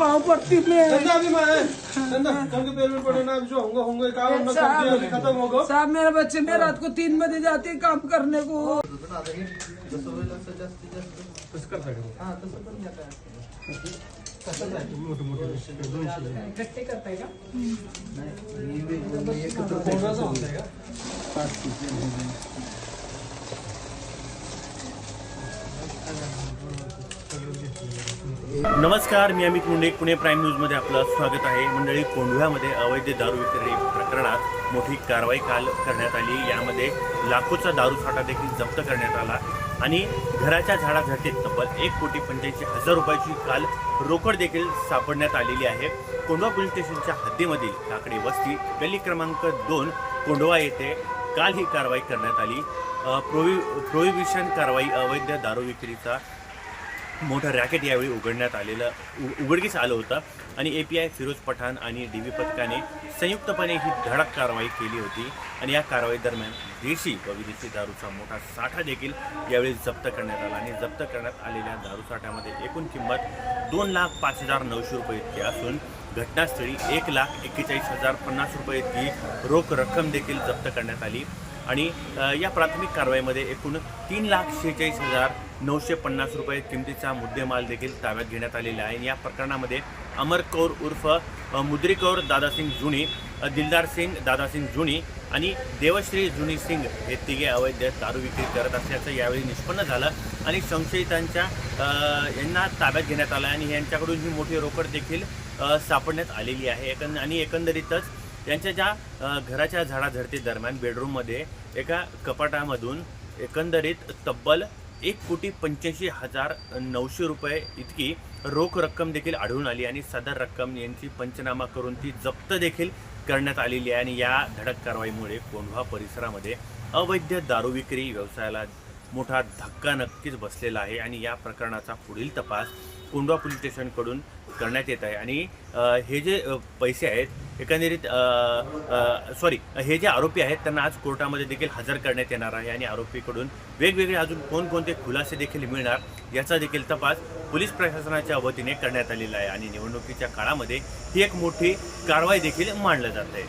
पाँव पड़ती में। चंदा चंदा अभी मैं पैर में पड़े ना जो होंगे होंगे काम खत्म होगा साहब मेरे बच्चे में रात को तीन बजे जाते हैं काम करने को। करता है क्या नहीं ये कितना होता है नमस्कार मी अमित मुंडे. पुणे प्राईम न्यूजमध्ये आपलं स्वागत आहे. मंडळी कोंढव्यामध्ये अवैध दारू विक्री प्रकरणात मोठी कारवाई काल करण्यात आली. यामध्ये लाखोचा दारू साठा देखील जप्त करण्यात आला. आणि घराच्या झाडाझडतीत तब्बल एक कोटी पंच्याऐंशी हजार रुपयाची काल रोकड देखील सापडण्यात आलेली आहे. कोंढवा पोलीस स्टेशनच्या हद्दीमधील काकडे वस्ती गल्ली क्रमांक दोन कोंढवा येथे काल ही कारवाई करण्यात आली. प्रोवि प्रोहिबिशन कारवाई अवैध दारू विक्रीचा मोठं रॅकेट यावेळी उघडण्यात आलेलं उ- उघडकीस आलं होतं आणि A P I Firoz Pathan आणि डी व्ही पथकाने संयुक्तपणे ही धडक कारवाई केली होती आणि या कारवाई दरम्यान देशी व विदेशी दारूचा मोठा साठा देखील यावेळी जप्त करण्यात आला आणि जप्त करण्यात आलेल्या दारू साठ्यामध्ये एकूण किंमत दोन लाख पाच हजार नऊशे रुपये इतकी असून घटनास्थळी एक लाख एक्केचाळीस हजार पन्नास रुपये इतकी रोख रक्कम देखील जप्त करण्यात आली. आणि या प्राथमिक कारवाईमध्ये एकूण तीन लाख शेहेचाळीस हजार नऊशे पन्नास रुपये किमतीचा मुद्देमाल देखील ताब्यात घेण्यात आलेला आहे. या प्रकरणामध्ये अमर कौर उर्फ मुद्री कौर दादासिंग जुनी दिलदार सिंग दादासिंग जुनी आणि देवश्री जुनी सिंग हे तिघे अवैध दारू विक्री करत असल्याचं यावेळी निष्पन्न झालं आणि संशयितांच्या यांना ताब्यात घेण्यात आलं आणि यांच्याकडून ही मोठी रोकड देखील सापडण्यात आलेली आहे. एकंद आणि एकंदरीतच त्यांच्या ज्या घराच्या झाडाझडती दरम्यान बेडरूममध्ये एका कपाटामधून एकंदरीत तब्बल एक कोटी पंच्याऐंशी हजार नऊशे रुपये इतकी रोख रक्कम देखील आढळून आली आणि सदर रक्कम यांची पंचनामा करून ती जप्त देखील करण्यात आलेली आहे. आणि या धडक कारवाईमुळे कोंढवा परिसरामध्ये अवैध दारू विक्री व्यवसायाला मोठा धक्का नक्कीच बसलेला आहे. आणि या प्रकरणाचा पुढील तपास कोंढवा पोलीस स्टेशनकडून करण्यात येत आहे. आणि हे जे पैसे आहेत एकंदरीत सॉरी हे जे आरोपी आहेत त्यांना आज कोर्टामध्ये देखील हजर करण्यात येणार आहे. आणि आरोपीकडून वेगवेगळे अजून कोणकोणते खुलासे देखील मिळणार याचा देखील तपास पोलीस प्रशासनाच्या वतीने करण्यात आलेला आहे. आणि निवडणुकीच्या काळामध्ये ही एक मोठी कारवाई देखील मानलं जात. आहे